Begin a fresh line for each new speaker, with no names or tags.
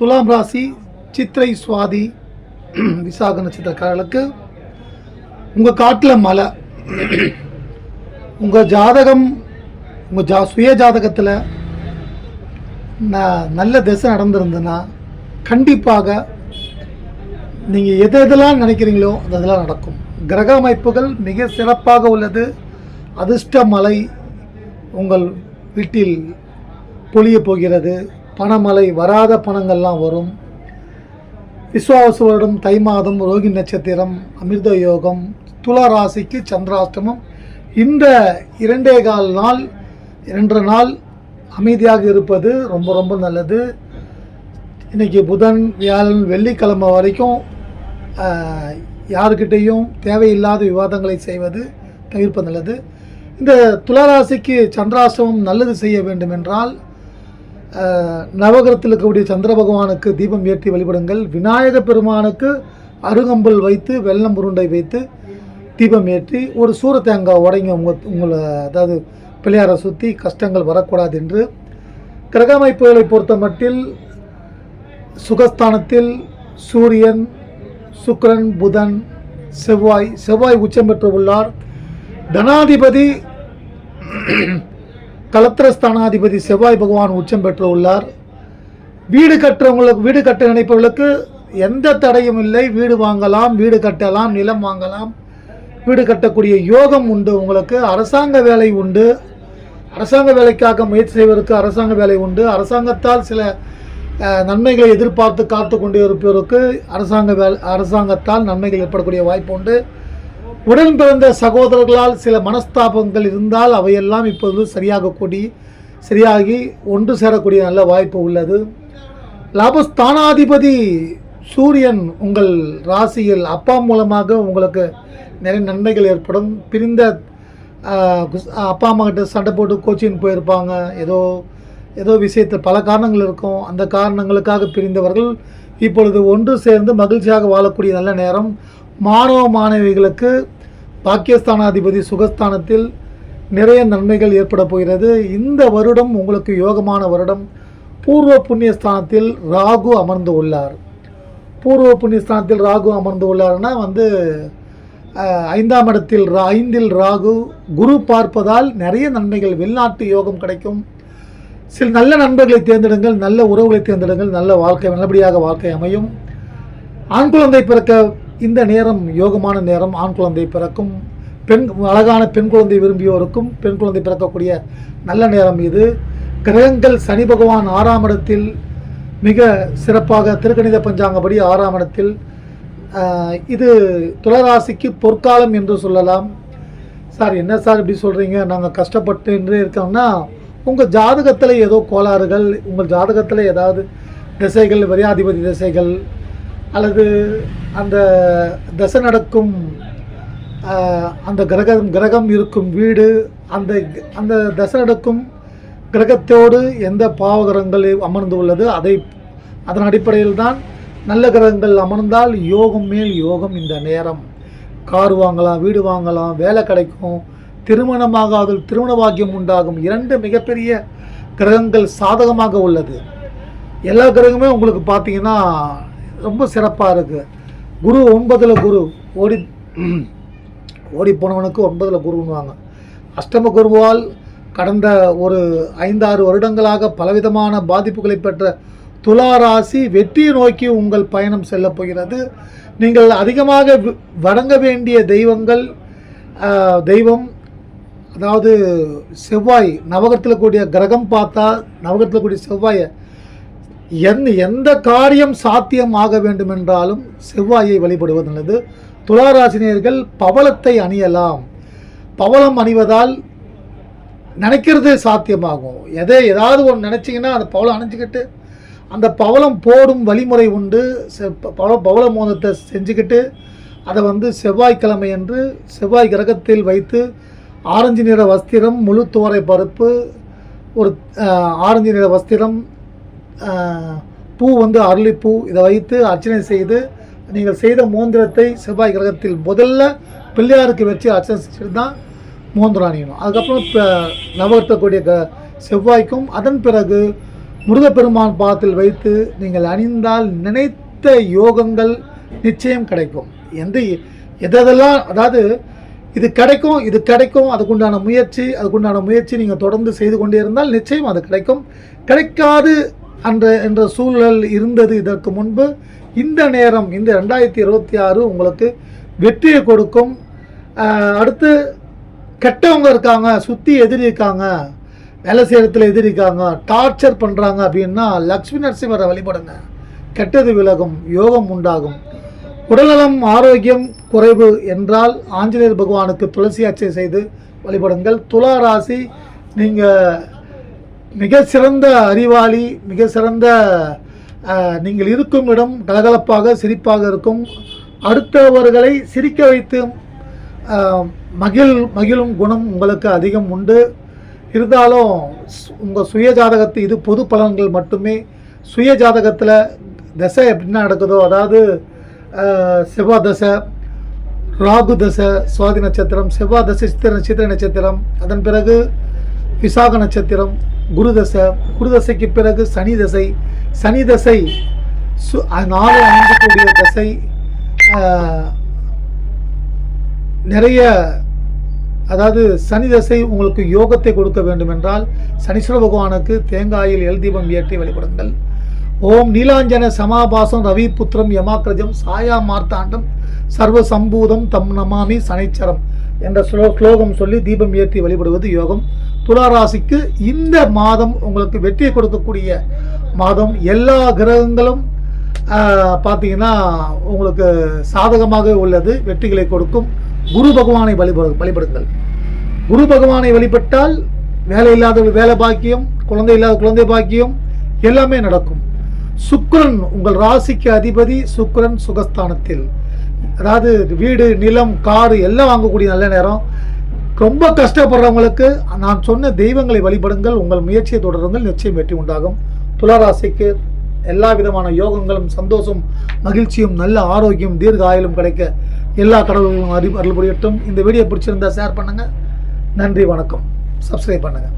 துலாம் ராசி சித்திரை சுவாதி விசாக நட்சத்திரக்காரர்களுக்கு உங்கள் காட்டில் மழை உங்கள் ஜாதகம் உங்கள் ஜா சுய ஜாதகத்தில் நல்ல திசை நடந்திருந்ததுன்னா கண்டிப்பாக நீங்கள் எது எதெல்லாம் நினைக்கிறீங்களோ அதெல்லாம் நடக்கும். கிரக அமைப்புகள் மிக சிறப்பாக உள்ளது. அதிர்ஷ்ட மலை உங்கள் வீட்டில் பொழிய போகிறது. பணமழை வராத பணங்கள்லாம் வரும். விஸ்வாவச வருடம் தை மாதம் ரோகி நட்சத்திரம் அமிர்த யோகம் துலா ராசிக்கு சந்திராஷ்டமம். இந்த இரண்டே கால் நாள் இரண்டரை நாள் அமைதியாக இருப்பது ரொம்ப ரொம்ப நல்லது. இன்றைக்கி புதன் வியாழன் வெள்ளிக்கிழமை வரைக்கும் யாருக்கிட்டேயும் தேவையில்லாத விவாதங்களை செய்வது தவிர்ப்பது நல்லது. இந்த துளராசிக்கு சந்திராசிரமம் நல்லது செய்ய வேண்டும் என்றால் நவகிரத்தில் இருக்கக்கூடிய சந்திர பகவானுக்கு தீபம் ஏற்றி வழிபடுங்கள். விநாயக பெருமானுக்கு அருகம்புல் வைத்து வெள்ளம் உருண்டை வைத்து தீபம் ஏற்றி ஒரு சூர தேங்காய் உடைங்க உங்கள் உங்களை அதாவது பிள்ளையாரை சுற்றி கஷ்டங்கள் வரக்கூடாது என்று. கிரக அமைப்புகளை பொறுத்த மட்டில் சுகஸ்தானத்தில் சூரியன் சுக்கரன் புதன் செவ்வாய் செவ்வாய் உச்சம் பெற்று உள்ளார். தனாதிபதி கலத்திரஸ்தானாதிபதி செவ்வாய் பகவான் உச்சம் பெற்று உள்ளார் வீடு கட்டுறவங்களுக்கு வீடு கட்ட நினைப்பவர்களுக்கு எந்த தடையும் இல்லை. வீடு வாங்கலாம் வீடு கட்டலாம் நிலம் வாங்கலாம். வீடு கட்டக்கூடிய யோகம் உண்டு உங்களுக்கு. அரசாங்க வேலை உண்டு. அரசாங்க வேலைக்காக முயற்சி செய்வதற்கு அரசாங்க வேலை உண்டு. அரசாங்கத்தால் சில நன்மைகளை எதிர்பார்த்து காத்து கொண்டு இருப்பவருக்கு அரசாங்க வேலை அரசாங்கத்தால் நன்மைகள் ஏற்படக்கூடிய வாய்ப்பு உண்டு. உடன் பிறந்த சகோதரர்களால் சில மனஸ்தாபங்கள் இருந்தால் அவையெல்லாம் இப்போது சரியாகக்கூடிய சரியாகி ஒன்று சேரக்கூடிய நல்ல வாய்ப்பு உள்ளது. லாபஸ்தானாதிபதி சூரியன் உங்கள் ராசியில் அப்பா மூலமாக உங்களுக்கு நிறைய நன்மைகள் ஏற்படும். பிரிந்த அப்பா அம்மா கிட்ட சண்டை போட்டு கோச்சிங் போயிருப்பாங்க. ஏதோ ஏதோ விஷயத்தில் பல காரணங்கள் இருக்கும். அந்த காரணங்களுக்காக பிரிந்தவர்கள் இப்பொழுது ஒன்று சேர்ந்து மகிழ்ச்சியாக வாழக்கூடிய நல்ல நேரம். மாணவ மாணவிகளுக்கு பாகிஸ்தான் அதிபதி சுகஸ்தானத்தில் நிறைய நன்மைகள் ஏற்பட போகிறது. இந்த வருடம் உங்களுக்கு யோகமான வருடம். பூர்வ புண்ணியஸ்தானத்தில் ராகு அமர்ந்து உள்ளார். பூர்வ புண்ணியஸ்தானத்தில் ராகு அமர்ந்து உள்ளார்னா வந்து ஐந்தாம் இடத்தில் ரா ஐந்தில் ராகு குரு பார்ப்பதால் நிறைய நன்மைகள் வெளிநாட்டு யோகம் கிடைக்கும். சில நல்ல நண்பர்களை தேர்ந்தெடுங்கள் நல்ல உறவுகளை தேர்ந்தெடுங்கள் நல்ல வாழ்க்கை நல்லபடியாக வாழ்க்கை அமையும். ஆண் குழந்தை பிறக்க இந்த நேரம் யோகமான நேரம். ஆண் குழந்தை பிறக்கும். பெண் அழகான பெண் குழந்தை விரும்பியோருக்கும் பெண் குழந்தை பிறக்கக்கூடிய நல்ல நேரம் இது. கிரகங்கள் சனி பகவான் ஆறாம் இடத்தில் மிக சிறப்பாக திருக்கணித பஞ்சாங்கப்படி ஆறாம் இடத்தில் இது துளராசிக்கு பொற்காலம் என்று சொல்லலாம். சார் என்ன சார் இப்படி சொல்கிறீங்க நாங்கள் கஷ்டப்பட்டு என்று இருக்கோம்னா உங்கள் ஜாதகத்தில் ஏதோ கோளாறுகள் உங்கள் ஜாதகத்தில் ஏதாவது திசைகள் வரியாதிபதி திசைகள் அல்லது அந்த தசை நடக்கும் அந்த கிரகம் கிரகம் இருக்கும் வீடு அந்த அந்த தசை நடக்கும் கிரகத்தோடு எந்த பாவகிரகங்கள் அமர்ந்து உள்ளது அதை அதன் அடிப்படையில் தான் நல்ல கிரகங்கள் அமர்ந்தால் யோகம் மேல் யோகம் இந்த நேரம். கார் வாங்கலாம் வீடு வாங்கலாம் வேலை கிடைக்கும் திருமணமாகாதல் திருமண பாக்கியம் உண்டாகும். இரண்டு மிகப்பெரிய கிரகங்கள் சாதகமாக உள்ளது. எல்லா கிரகமே உங்களுக்கு பார்த்தீங்கன்னா ரொம்ப சிறப்பாக இருக்குது குரு ஒன்பதில் குரு ஓடி ஓடி போனவனுக்கு ஒன்பதில் குருன்னுவாங்க. அஷ்டம குருவால் கடந்த ஒரு ஐந்தாறு வருடங்களாக பலவிதமான பாதிப்புகளை பெற்ற துலா ராசி வெற்றியை நோக்கி உங்கள் பயணம் செல்லப் போகிறது. நீங்கள் அதிகமாக வி- வணங்க வேண்டிய தெய்வங்கள் தெய்வம் அதாவது செவ்வாய் நவகத்தில் கூடிய கிரகம் பார்த்தா நவகத்தில் கூடிய செவ்வாயை எந்த எந்த காரியம் சாத்தியம் ஆக வேண்டுமென்றாலும் செவ்வாயை வழிபடுவது நல்லது. துளாராசினியர்கள் பவளத்தை அணியலாம். பவளம் அணிவதால் நினைக்கிறது சாத்தியமாகும். எதை ஏதாவது ஒன்று நினச்சிங்கன்னா அந்த பவளம் அணிஞ்சிக்கிட்டு அந்த பவளம் போடும் வழிமுறை உண்டு. பவள பவள மோதத்தை செஞ்சுக்கிட்டு அதை வந்து செவ்வாய்க்கிழமை என்று செவ்வாய் கிரகத்தில் வைத்து ஆரஞ்சு நிற வஸ்திரம் முழு துவரை பருப்பு ஒரு ஆரஞ்சு நிற வஸ்திரம் பூ வந்து அரளிப்பூ. இதை வைத்து அர்ச்சனை செய்து நீங்கள் செய்த மோந்திரத்தை செவ்வாய் கிரகத்தில் முதல்ல பிள்ளையாருக்கு வச்சு அர்ச்சனை செஞ்சுட்டு தான் மோந்திரம் அணியணும். அதுக்கப்புறம் நவர்த்தக்கூடிய நவகர்த்தக்கூடிய க செவ்வாய்க்கும் அதன் பிறகு முருகப்பெருமான் பாதத்தில் வைத்து நீங்கள் அணிந்தால் நினைத்த யோகங்கள் நிச்சயம் கிடைக்கும். எந்த எதெல்லாம் அதாவது இது கிடைக்கும் இது கிடைக்கும் அதுக்குண்டான முயற்சி அதுக்குண்டான முயற்சி நீங்கள் தொடர்ந்து செய்து கொண்டே இருந்தால் நிச்சயம் அது கிடைக்கும். கிடைக்காது அன்ற என்ற சூழல் இருந்தது. இதற்கு முன்பு இந்த நேரம் இந்த ரெண்டாயிரத்தி இருபத்தி ஆறு உங்களுக்கு வெற்றியை கொடுக்கும். அடுத்து கெட்டவங்க இருக்காங்க சுற்றி எதிரி இருக்காங்க வேலை செய்கிறத்துல எதிரி இருக்காங்க டார்ச்சர் பண்ணுறாங்க அப்படின்னா லக்ஷ்மி நரசிம்மரை வழிபடுங்க. கெட்டது விலகும் யோகம் உண்டாகும். உடல்நலம் ஆரோக்கியம் குறைவு என்றால் ஆஞ்சநேயர் பகவானுக்கு துளசி அர்ச்சனை செய்து வழிபடுங்கள். துலா ராசி நீங்கள் மிக சிறந்த அறிவாளி மிக சிறந்த நீங்கள் இருக்கும் இடம் கலகலப்பாக சிரிப்பாக இருக்கும். அடுத்தவர்களை சிரிக்க வைத்து மகிழ் மகிழும் குணம் உங்களுக்கு அதிகம் உண்டு. இருந்தாலும் உங்கள் சுய ஜாதகத்து இது பொது பலன்கள் மட்டுமே. சுய ஜாதகத்தில் தசை எப்படின்னா நடக்குதோ அதாவது செவ்வாய் தசை ராகு தசை சுவாதி நட்சத்திரம் செவ்வாய் தசை சித்திர நட்சத்திர நட்சத்திரம் அதன் பிறகு விசாக நட்சத்திரம் குருதசை குருதசைக்கு பிறகு சனி தசை. சனி தசை சு நாலு அமைக்கக்கூடிய தசை நிறைய அதாவது சனி தசை உங்களுக்கு யோகத்தை கொடுக்க வேண்டும் என்றால் சனீஸ்வர பகவானுக்கு தேங்காயில் எல் தீபம் ஏற்றி வழிபடுங்கள். ஓம் நீலாஞ்சன சமாபாசம் ரவி புத்திரம் யமாக்கிரஜம் சாயா மார்த்தாண்டம் சர்வ சம்பூதம் தம் நமாமி சனைச்சரம் என்ற ஸ்லோ ஸ்லோகம் சொல்லி தீபம் ஏற்றி வழிபடுவது யோகம். துளாராசிக்கு இந்த மாதம் உங்களுக்கு வெற்றியை கொடுக்கக்கூடிய மாதம். எல்லா கிரகங்களும் பார்த்தீங்கன்னா உங்களுக்கு சாதகமாக உள்ளது. வெற்றிகளை கொடுக்கும். குரு பகவானை வழிபடு வழிபடுங்கள். குரு பகவானை வழிபட்டால் வேலை இல்லாதவர்கள் வேலை பாக்கியம் குழந்தை இல்லாத குழந்தை பாக்கியம் எல்லாமே நடக்கும். சுக்கரன் உங்கள் ராசிக்கு அதிபதி சுக்கரன் சுகஸ்தானத்தில். அதாவது வீடு நிலம் காரு எல்லாம் வாங்கக்கூடிய நல்ல நேரம். ரொம்ப கஷ்டப்படுறவங்களுக்கு நான் சொன்ன தெய்வங்களை வழிபடுங்கள் உங்கள் முயற்சியை தொடருங்கள் நிச்சயம் வெற்றி உண்டாகும். துளராசிக்கு எல்லா விதமான யோகங்களும் சந்தோஷம் மகிழ்ச்சியும் நல்ல ஆரோக்கியம் தீர்க்க ஆயுளும் கிடைக்க எல்லா கடவுள்களும் அறி அருள் புரியட்டும். இந்த வீடியோ பிடிச்சிருந்தா ஷேர் பண்ணுங்கள் நன்றி வணக்கம். சப்ஸ்கிரைப் பண்ணுங்கள்